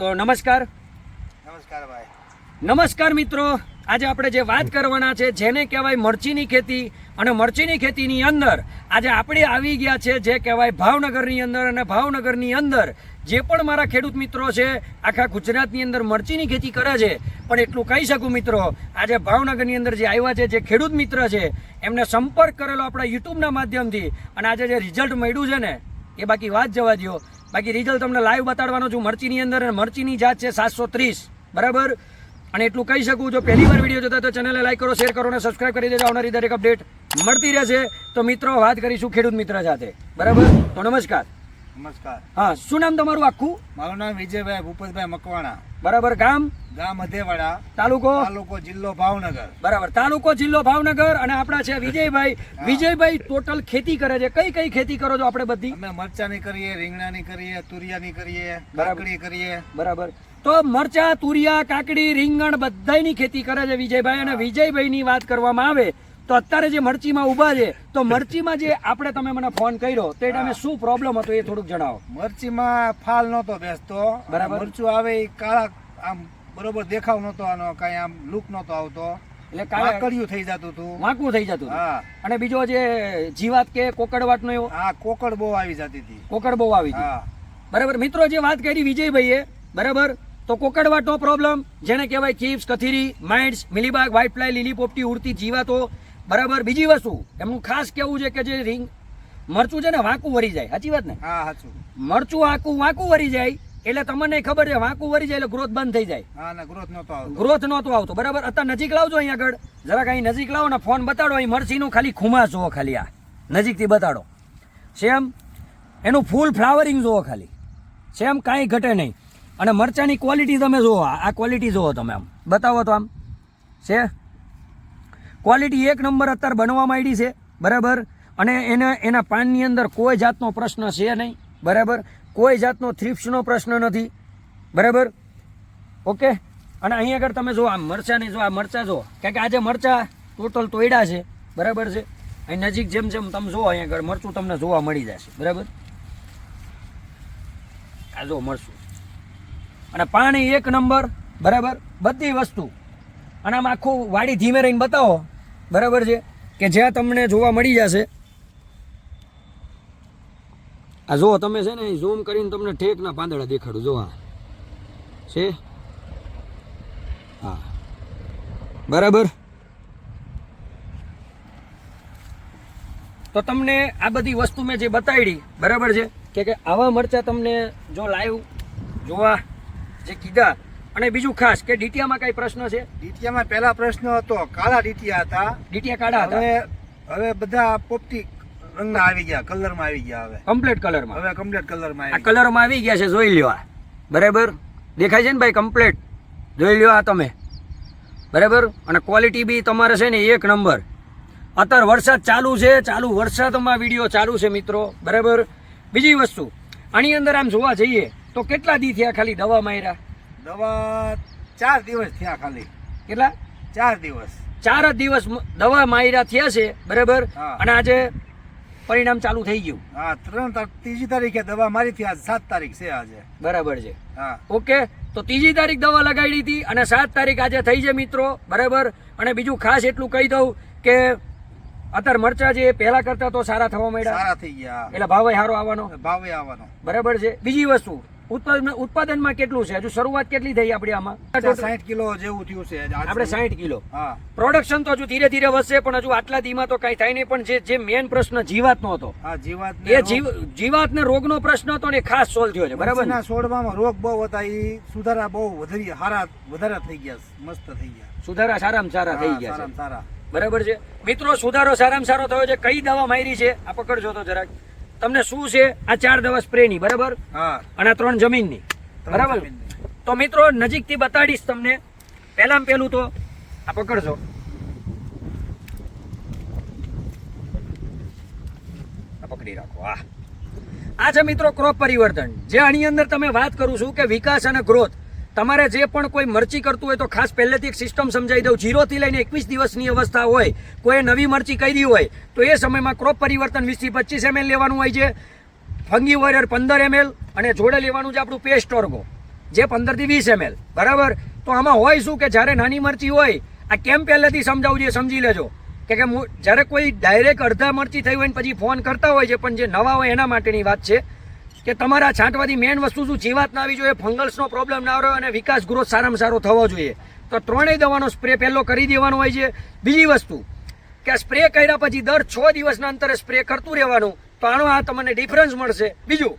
તો નમસ્કાર. નમસ્કાર ભાઈ. નમસ્કાર મિત્રો. આજે આપણે જે વાત કરવાના છે જેને કહેવાય મરચીની ખેતી અને મરચીની ખેતીની અંદર આજે આપણે આવી ગયા છે જે કહેવાય ભાવનગરની અંદર અને ભાવનગરની અંદર જે પણ મારા ખેડૂત મિત્રો છે આખા ગુજરાતની અંદર મરચીની ખેતી કરે છે. પણ એટલું કહી શકું મિત્રો આજે ભાવનગરની અંદર જે આવ્યા છે જે ખેડૂત મિત્ર છે એમને સંપર્ક કરેલો આપણા યુટ્યુબના માધ્યમથી અને આજે જે રિઝલ્ટ મળ્યું છે ને એ બાકી વાત જવા દો બાકી રિઝલ્ટ તમને લાઈવ બતાડવાનો છું. મરચીની અંદર અને મરચીની જાત છે સાતસો ત્રીસ. બરાબર? અને એટલું કહી શકું, જો પહેલી વાર વીડિયો જોતા તો ચેનલને લાઈક કરો શેર કરો અને સબસ્ક્રાઇબ કરી દેજો. આવનારી દરેક અપડેટ મળતી રહેશે. તો મિત્રો, વાત કરીશું ખેડૂત મિત્ર સાથે. બરાબર? તો નમસ્કાર. નમસ્કાર. હા શું નામ તમારું આખું? મારું નામ વિજયભાઈ ભૂપતભાઈ મકવાણા. બરાબર ગામ? ગામ અધેવાડા તાલુકો? તાલુકો જિલ્લો ભાવનગર. બરાબર તાલુકો જિલ્લો ભાવનગર અને આપણા છે વિજયભાઈ. વિજયભાઈ ટોટલ ખેતી કરે છે. કઈ કઈ ખેતી કરો છો આપણે બધી? અમે મરચાની કરીએ રીંગણાની કરીએ તુરિયાની કરીએ. કાકડી કરીએ. બરાબર. તો મરચા તુરિયા કાકડી રીંગણ બધાયની ખેતી કરે છે વિજયભાઈ અને વિજયભાઈની વાત કરવામાં આવે તો અત્યારે જે મરચીમાં ઊભા છે તો મરચીમાં જે આપણે તમે મને ફોન કર્યો તે ટાઈમે શું પ્રોબ્લેમ હતો એ થોડુંક જણાવો. મરચીમાં ફાલ નહોતો બેસતો. બરાબર. મરચું આવે એ કાળા આમ બરોબર દેખાવ નહોતો આનો કઈ આમ લુક નહોતો આવતો. એટલે કાળા કાકડિયું થઈ જતું હતું. વાંકું થઈ જતું હા. અને બીજો જે જીવાત કે કોકડવાટનો એવો? હા કોકડ બહુ આવી જતી હતી. કોકડ બહુ આવી હતી. બરાબર. મિત્રો જે વાત કરી વિજયભાઈએ બરાબર? તો કોકડવાટનો પ્રોબ્લેમ જેને કહેવાય ચીપ્સ કથીરી માઇન્ડ્સ મિલીબાગ વ્હાઇટ ફ્લાય લીલી પોપટી ઉડતી જીવાતો બરાબર? બીજી વસ્તુ એમનું ખાસ કેવું છે કે જે રીંગ મરચું છે ને વાંકું વરી જાય. સાચી વાત ને? હા સાચું. મરચું આખું વાંકું વરી જાય એટલે તમને ખબર છે વાંકું વરી જાય એટલે ગ્રોથ બંધ થઈ જાય. હા ને ગ્રોથ નહોતો આવતો. ગ્રોથ નહોતો આવતો બરાબર? અત્યારે નજીક લાવજો અહીંયા આગળ. જરાક અહીં નજીક લાવો ને ફોન બતાડો અહીં મરચીનું ખાલી ખુમા જુઓ ખાલી આ. નજીકથી બતાડો. સેમ એનું ફૂલ ફ્લાવરિંગ જુઓ ખાલી. સેમ કાંઈ ઘટે નહીં. અને મરચાની ક્વોલિટી તમે જુઓ આ આ ક્વોલિટી જુઓ તમે આમ. બતાવો તો આમ. છે? ક્વોલિટી એક નંબર અત્યારે બનવા માંડી છે, બરાબર? અને એને, એના પાનની અંદર કોઈ જાતનો પ્રશ્ન છે નહીં, બરાબર? કોઈ જાતનો થ્રિપ્સનો પ્રશ્ન નથી, બરાબર? ઓકે? અને અહીં આગળ તમે જો આ મરચાની જો, આ મરચા જો કારણ કે આજે મરચા ટોટલ તોડ્યા છે, બરાબર છે? અહીં નજીક જેમ જેમ તમે જુઓ, અહીં આગળ મરચું તમને જોવા મળી જશે, બરાબર? આ જો મરચું. અને પાણી એક નંબર, બરાબર? બધી વસ્તુ. અને આમ આખું વાડી ધીમે રહીને બતાવો બરાબર છે? કે જ્યાં તમને જોવા મળી જશે. આ જુઓ, તમે છે ને ઝૂમ કરીને તમને ઠેકના પાંદડા દેખાડું જો છે? હા. બરાબર. તો તમને આ બધી વસ્તુ મેં જે બતાવી બરાબર છે? કે આવા મરચા તમને જો લાઈવ જોવા જે કીધા અને બીજું ખાસ કે ડીટીયામાં કઈ પ્રશ્ન છે? ડીટીયામાં પહેલા પ્રશ્ન હતો કાળા ડીટીયા હતા. ડીટીયા કાળા હતા? હવે હવે બધા પોપટી રંગના આવી ગયા કલરમાં આવી ગયા હવે. કમ્પ્લીટ કલરમાં? હવે કમ્પ્લીટ કલરમાં આ કલરમાં આવી ગયા છે જોઈ લ્યો આ. બરાબર? દેખાય છે ને ભાઈ કમ્પ્લીટ? જોઈ લ્યો આ તમે. બરાબર? અને ક્વોલિટી બી તમારે છે ને એક નંબર. અત્યારે વરસાદ ચાલુ છે ચાલુ વરસાદમાં વીડિયો ચાલુ છે મિત્રો. બરાબર? બીજી વસ્તુ આની અંદર આમ જોવા જઈએ તો કેટલા દી થયા ખાલી દવા માર્યા? દવા ચાર દિવસ થયા ખાલી. કેટલા? ચાર દિવસ. ચાર જ દિવસ દવા માયરા થયા છે બરાબર? અને આજે પરિણામ ચાલુ થઈ ગયું. હા ત્રણ ત્રીજી તારીખે દવા મારી થી આજે સાત તારીખ છે આજે. બરાબર છે. હા. ઓકે તો ત્રીજી તારીખ દવા લગાડી હતી અને સાત તારીખ આજે થઈ છે મિત્રો બરાબર? અને બીજું ખાસ એટલું કહી દઉં કે અત્યારે મરચા જે પહેલા કરતા તો સારા થવા માંડ્યા. સારા થઈ ગયા. એટલે ભાવે સારો આવવાનો. ભાવે આવવાનો. બરાબર છે? બીજી વસ્તુ ઉત્પાદન ઉત્પાદનમાં કેટલું છે? હજુ શરૂઆત કેટલી થઈ આપણી આમાં? સાઠ કિલો જેવું થયું છે આપણે સાઠ કિલો. હા. પ્રોડક્શન તો હજુ ધીરે ધીરે વધશે પણ હજુ આટલા ધીમા તો કઈ થાય નહીં. પણ જે જે મેન પ્રશ્ન જીવાતનો હતો. જીવાત એ જીવાત ને રોગનો પ્રશ્ન હતો ને ખાસ સોલ્વ થયો છે બરાબર ના? સોળમાં રોગ બહુ હતા એ સુધારા બહુ વધારી હારા વધારે થઈ ગયા મસ્ત થઈ ગયા. સુધારા સારામાં સારા થઈ ગયા સારામાં સારા. બરાબર છે? મિત્રો સુધારો સારામાં સારો થયો છે. કઈ દવા મારી છે? આ પકડજો તો જરાક. તમને શું છે? આ ચાર દવા સ્પ્રેની બરાબર? હા. અને આ ત્રણ જમીનની. બરાબર? તો મિત્રો નજીકથી બતાડીશ તમને. પહેલામાં પહેલું તો આ પકડજો. આ પકડી રાખો આ. આ છે મિત્રો ક્રોપ પરિવર્તન. જે આની અંદર તમે વાત કરું છું કે વિકાસ અને ગ્રોથ. તમારે જે પણ કોઈ મરચી કરતું હોય તો ખાસ પહેલેથી એક સિસ્ટમ સમજાવી દઉં. જીરોથી લઈને એકવીસ દિવસની અવસ્થા હોય કોઈ નવી મરચી કરી હોય, તો એ સમયમાં ક્રોપ પરિવર્તન વીસથી પચીસ એમએલ લેવાનું હોય છે. ફંગી વોરિયર પંદર એમએલ અને જોડે લેવાનું છે આપણું પેસ્ટ ઓર્ગો જે પંદરથી વીસ એમએલ બરાબર? તો આમાં હોય શું કે જ્યારે નાની મરચી હોય, આ કેમ પહેલેથી સમજાવું છે સમજી લેજો. કે કે જ્યારે કોઈ ડાયરેક્ટ અડધા મરચી થઈ હોય ને પછી ફોન કરતા હોય છે, પણ જે નવા હોય એના માટેની વાત છે. કે તમારા છાંટવાથી મેઇન વસ્તુ શું? જીવાત ના આવી જોઈએ ફંગલ્સનો પ્રોબ્લેમ ના રહ્યો અને વિકાસ ગ્રોથ સારામાં સારો થવો જોઈએ. તો ત્રણેય દવાનો સ્પ્રે પહેલો કરી દેવાનો હોય છે. બીજી વસ્તુ કે સ્પ્રે કર્યા પછી દર છ દિવસના અંતરે સ્પ્રે કરતું રહેવાનું. તો આનો આ તમને ડિફરન્સ મળશે. બીજું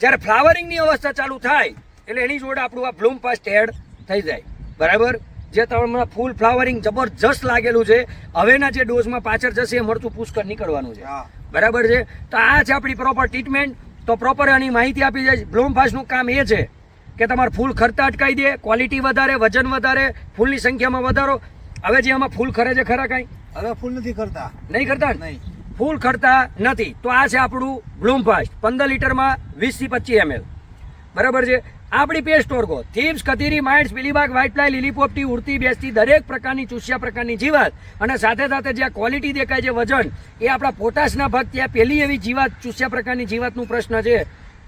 જ્યારે ફ્લાવરિંગની અવસ્થા ચાલુ થાય એટલે એની જોડે આપણું આ બ્લૂમ પાસ્ટ એડ થઈ જાય. બરાબર? જે તમને ફૂલ ફ્લાવરિંગ જબરજસ્ત લાગેલું છે હવેના જે ડોઝમાં પાછળ જશે એ મળતું પુષ્કળ નીકળવાનું છે. બરાબર છે? તો આ છે આપણી પ્રોપર ટ્રીટમેન્ટ તો પ્રોપર એની માહિતી આપી જાય બ્લૂમ ફાસ્ટનું કામ એ છે કે તમારે ફૂલ ખરતા અટકાવી દે ક્વોલિટી વધારે વજન વધારે ફૂલની સંખ્યામાં વધારો. હવે જે આમાં ફૂલ ખરે છે ખરા કાંઈ? હવે ફૂલ નથી કરતા નહીં કરતા નહીં. ફૂલ ખરતા નથી. તો આ છે આપણું બ્લૂમ ફાસ્ટ પંદર લીટરમાં વીસથી પચીસ એમએલ. બરાબર છે? આપણી પેસ્ટ ઓર્ગો થીમ્સ કતીરી માઇન્ડ્સ બિલીબાગ વ્હાઇટ ફ્લાય લીલી પોપટી ઉડતી, બેસતી, દરેક પ્રકારની, ચૂસ્યા પ્રકારની જીવાત. અને સાથે સાથે જે ક્વોલિટી દેખાય છે વજન, એ આપણા પોટાશના ભાગ ત્યાં પેલી એવી જીવાત, ચૂસ્યા પ્રકારની જીવાતનું પ્રશ્ન છે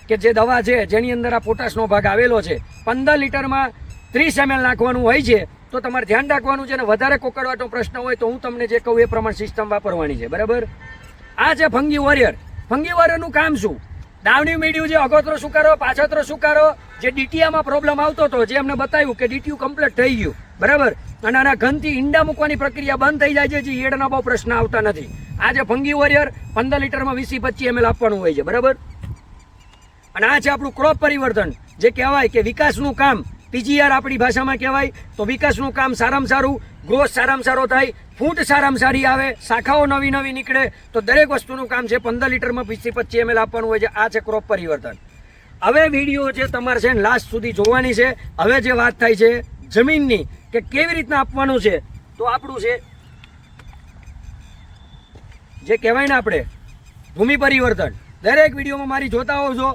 કે જે દવા છે, જેની અંદર આ પોટાશનો ભાગ આવેલો છે. પંદર લીટરમાં ત્રીસ એમએલ નાખવાનું હોય છે, તો તમારે ધ્યાન રાખવાનું છે અને વધારે કોકડવાટો પ્રશ્ન હોય તો હું તમને જે કહું એ પ્રમાણે સિસ્ટમ વાપરવાની છે. બરાબર? આ છે ફંગી વોરિયર ફંગી વોરિયરનું કામ શું? દાવની મીડિયું જે અગોતરો સુકારો, પાછોતરો સુકારો, જે ડીટીયામાં પ્રોબ્લેમ આવતો હતો, જે અમને બતાવ્યું કે ડીટીયુ કમ્પ્લીટ થઈ ગયું. બરાબર? અને આના ઘનથી ઈંડા મૂકવાની પ્રક્રિયા બંધ થઈ જાય છે જે ઈયળના બહુ પ્રશ્ન આવતા નથી. આ જે ફંગી વોરિયર પંદર લીટરમાં વીસી પચીસ એમએલ આપવાનું હોય છે, બરાબર? અને આ છે આપણું ક્રોપ પરિવર્તન, જે કહેવાય કે વિકાસનું કામ, પીજીઆર આપણી ભાષામાં કહેવાય, તો વિકાસનું કામ સારામાં સારું ગ્રોથ સારામાં સારો થાય, ફૂટ સારામાં સારી આવે, શાખાઓ નવી નવી નીકળે, તો દરેક વસ્તુનું કામ છે પંદર લીટરમાં વીસથી પચીસ એમએલ આપવાનું હોય છે, આ છે ક્રોપ પરિવર્તન. હવે વીડિયો જે તમારે છે લાસ્ટ સુધી જોવાની છે, હવે જે વાત થાય છે જમીનની, કે કેવી રીતના આપવાનું છે, તો આપણું છે, જે કહેવાય ને આપણે, ભૂમિ પરિવર્તન. દરેક વિડીયોમાં મારી જોતા હોવ છો.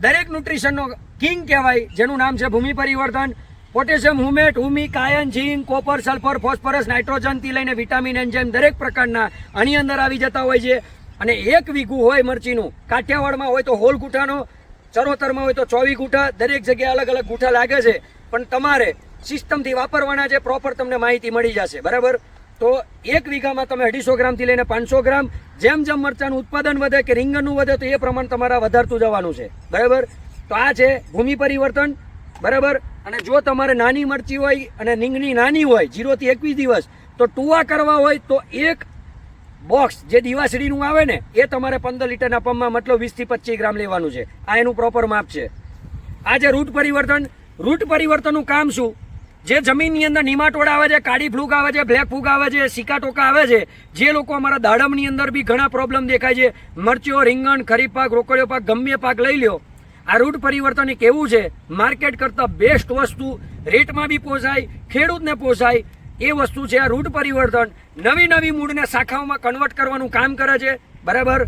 દરેક ન્યુટ્રિશનનો કિંગ કહેવાય, જેનું નામ છે Bhumi Parivartan. Potassium, humate, humic, ion, zinc, copper, sulphur, phosphorus, નાઇટ્રોજનથી લઈને વિટામિન, એન્ઝાઇમ દરેક પ્રકારના આની અંદર આવી જતા હોય છે. અને એક વીઘું હોય મરચીનું, કાઠિયાવાડમાં હોય તો હોલ ગુઠાનો, ચરોતરમાં હોય તો ચોવી ગુઠા, દરેક જગ્યાએ અલગ અલગ ગુઠા લાગે છે. પણ તમારે સિસ્ટમથી વાપરવાના છે, પ્રોપર તમને માહિતી મળી જશે. બરાબર? તો એક વીઘામાં તમે અઢીસો ગ્રામથી લઈને પાંચસો ગ્રામ, જેમ જેમ મરચાનું ઉત્પાદન વધે કે રીંગણનું વધે તો એ પ્રમાણ તમારા વધારતું જવાનું છે. બરાબર? તો આ છે ભૂમિ પરિવર્તન. બરાબર? અને જો તમારે નાની મરચી હોય અને નીંગની નાની હોય, જીરોથી એકવીસ દિવસ, તો ટુવા કરવા હોય તો એક બોક્સ જે દિવાસળીનું આવે ને, એ તમારે પંદર લીટરના પંપમાં મતલબ વીસથી પચીસ ગ્રામ લેવાનું છે. આ એનું પ્રોપર માપ છે. આ જે રૂટ પરિવર્તન રૂટ પરિવર્તનનું કામ શું? જે જમીનની અંદર નિમાટોડ આવે છે, કાળી ફ્લૂગ આવે છે, બ્લેક ફૂગ આવે છે સિકા ટોકા આવે છે, જે લોકો અમારા દાડમની અંદર બી ઘણા પ્રોબ્લેમ દેખાય છે. મરચીઓ રીંગણ, ખરીફ પાક, રોકડીયો પાક ગમે પાક લઈ લ્યો. આ રૂટ પરિવર્તન એ કેવું છે? માર્કેટ કરતાં બેસ્ટ વસ્તુ રેટમાં બી પોસાય, ખેડૂતને પોસાય, એ વસ્તુ છે આ રૂટ પરિવર્તન. નવી નવી મૂળને શાખાઓમાં કન્વર્ટ કરવાનું કામ કરે છે, બરાબર?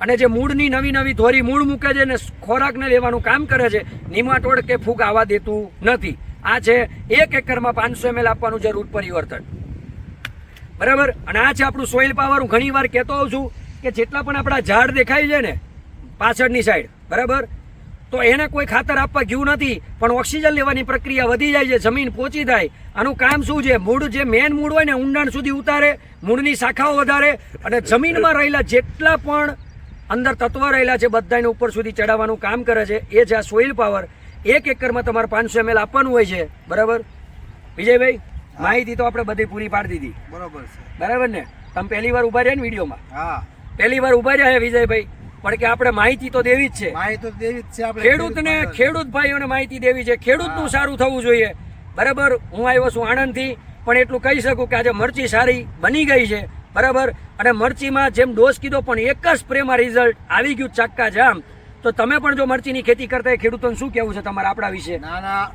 અને જે મૂળની નવી નવી ધોરી મૂળ મૂકે છે ને ખોરાકને લેવાનું કામ કરે છે નિમાટોડ કે ફૂગ આવવા દેતું નથી. આ છે એક એકરમાં પાંચસો એમએલ આપવાનું છે રૂટ પરિવર્તન. બરાબર? અને આ છે આપણું સોઇલ પાવર હું ઘણી વાર કહેતો હોઉં છું કે જેટલા પણ આપણા ઝાડ દેખાય છે ને પાછળની સાઈડ બરાબર? તો એને કોઈ ખાતર આપવા ગયું નથી પણ ઓક્સિજન લેવાની પ્રક્રિયા વધી જાય છે જમીન પોચી થાય આનું કામ શું છે? મૂળ જે મેન મૂળ હોય ને ઊંડાણ સુધી ઉતારે મૂળની શાખાઓ વધારે અને જમીનમાં રહેલા જેટલા પણ અંદર તત્વ રહેલા છે બધાને ઉપર સુધી ચડાવવાનું કામ કરે છે. એ છે આ સોઇલ પાવર એક એકરમાં તમારે પાંચસો એમએલ આપવાનું હોય છે. બરાબર? વિજયભાઈ માહિતી તો આપણે બધી પૂરી પાડી દીધી. બરાબર છે. બરાબર ને? તમે પહેલી વાર ઊભા રહ્યા ને વિડીયોમાં? હા. પહેલી વાર ઊભા રહ્યા વિજયભાઈ? પણ કે આપણે માહિતી તો દેવી જ છે. માહિતી તો દેવી જ છે આપણે ખેડૂતને ખેડૂત ભાઈઓને માહિતી દેવી છે. ખેડૂતનું સારું થવું જોઈએ. બરાબર? હું આવ્યો છું આણંદથી પણ એટલું કહી શકું કે આજે મરચી સારી બની ગઈ છે. બરાબર? અને મરચીમાં જેમ ડોઝ કીધો પણ એક જ સ્પ્રેમાં રિઝલ્ટ આવી ગયું ચાક્કા જામ. તો તમે પણ જો મરચીની ખેતી કરતા ખેડૂતોને શું કહેવું છે તમારા આપણા વિશે? ના ના.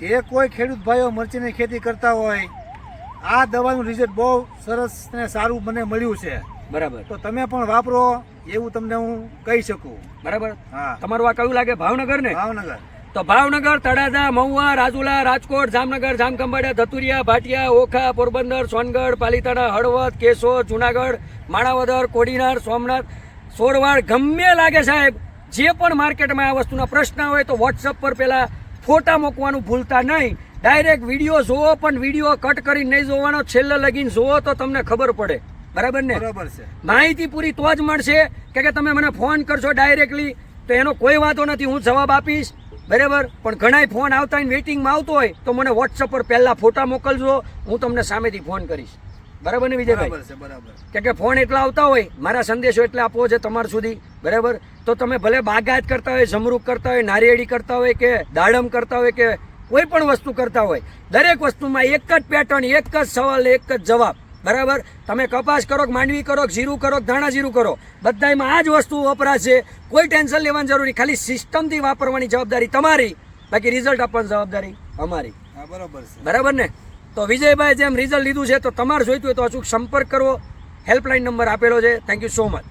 જે કોઈ ખેડૂત ભાઈઓ મરચીની ખેતી કરતા હોય આ દવાનું રિઝલ્ટ બહુ સરસ ને સારું મને મળ્યું છે. બરાબર. તો તમે પણ વાપરો એવું તમને હું કહી શકું. બરાબર? હા. તમારું આ કયું લાગે? ભાવનગર ને ભાવનગર. તો ભાવનગર તળાજા મહુવા રાજુલા રાજકોટ જામનગર જામખંભાળિયા ધતુરિયા ભાટિયા ઓખા પોરબંદર સોનગઢ પાલીતાણા હળવદ કેશોદ જુનાગઢ માણાવદર કોડીનાર સોમનાથ સોરવાડ ગમે લાગે સાહેબ જે પણ માર્કેટમાં આ વસ્તુના પ્રશ્ન હોય તો વોટ્સઅપ પર પહેલા ફોટા મૂકવાનું ભૂલતા નહીં. ડાયરેક્ટ વીડિયો જોવો પણ વીડિયો કટ કરીને નહીં જોવાનો. છેલ્લે લગીને જોવો તો તમને ખબર પડે. બરાબર ને? બરાબર છે. માહિતી પૂરી તો જ મળશે. કે કે તમે મને ફોન કરશો ડાયરેક્ટલી તો એનો કોઈ વાંધો નથી હું જવાબ આપીશ. બરાબર? પણ ઘણાય ફોન આવતા હોય વેઇટિંગમાં આવતો હોય તો મને વોટ્સઅપ પર પહેલા ફોટા મોકલજો હું તમને સામેથી ફોન કરીશ. બરાબર ને વિજયભાઈ? બરાબર છે બરાબર. કે કે ફોન એટલા આવતા હોય મારા સંદેશો એટલે આપવો છે તમારા સુધી. બરાબર? તો તમે ભલે બાગાયત કરતા હોય જમરૂક કરતા હોય નારિયેળી કરતા હોય કે દાડમ કરતા હોય કે કોઈ પણ વસ્તુ કરતા હોય દરેક વસ્તુમાં એક જ પેટર્ન એક જ સવાલ એક જ જવાબ. બરાબર? તમે કપાસ કરો કે માંડવી કરો કે જીરું કરો કે ધાણા જીરું કરો બધામાં આ જ વસ્તુ વપરાશે કોઈ ટેન્શન લેવાની જરૂર નહીં. ખાલી સિસ્ટમથી વાપરવાની જવાબદારી તમારી. બાકી રિઝલ્ટ આપવાની જવાબદારી અમારી. બરાબર છે. બરાબર ને? તો વિજયભાઈ જેમ રિઝલ્ટ લીધું છે તો તમારે જોઈતું હોય તો અચૂક સંપર્ક કરવો. હેલ્પલાઇન નંબર આપેલો છે. Thank you so much